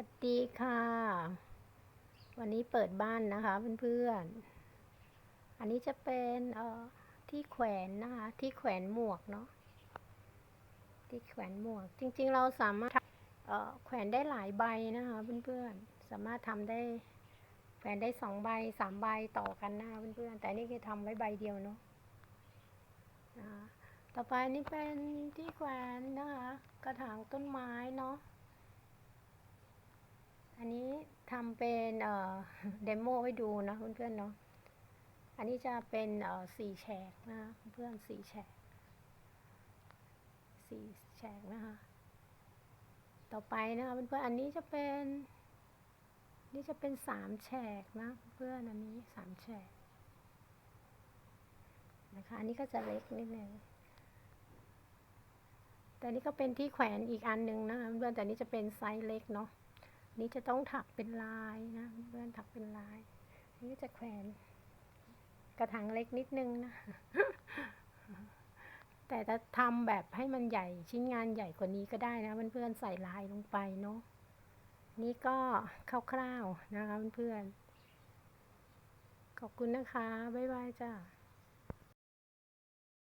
วัสดีค่ะ วันนี้เปิดบ้านนะคะเพื่อนๆ อันนี้จะเป็นเอ่อที่แขวนนะคะ ที่แขวนหมวกเนาะ ที่แขวนหมวก จริงๆ เราสามารถเอ่อแขวนได้หลายใบนะคะเพื่อนๆ สามารถทำได้แขวนได้สองใบสามใบต่อกันนะคะเพื่อนๆ แต่นี่คือทำไว้ใบเดียวเนาะต่อไปนี่เป็นที่แขวนนะคะ กระถางต้นไม้เนาะ ทำเป็นเดโมให้ดูนะเพื่อนๆเนาะ อันนี้จะเป็นสี่แฉกนะเพื่อนสี่แฉกสี่แฉกนะคะ ต่อไปนะคะเพื่อนๆอันนี้จะเป็น นี่จะเป็นสามแฉกนะเพื่อนอันนี้สามแฉกนะคะ อันนี้ก็จะเล็กนิดนึงแต่นี่ก็เป็นที่แขวนอีกอันหนึ่งนะคะเพื่อนแต่นี่จะเป็นไซส์เล็กเนาะ นี่จะต้องถักเป็นลายนะเพื่อนถักเป็นลายนี่จะแขวน กระถางเล็กนิดนึงนะ แต่ถ้าทำแบบให้มันใหญ่ชิ้นงานใหญ่กว่านี้ก็ได้นะเพื่อนๆใส่ลายลงไปเนาะนี่ก็คร่าวๆนะคะเพื่อนๆขอบคุณนะคะ บ๊ายบายจ้า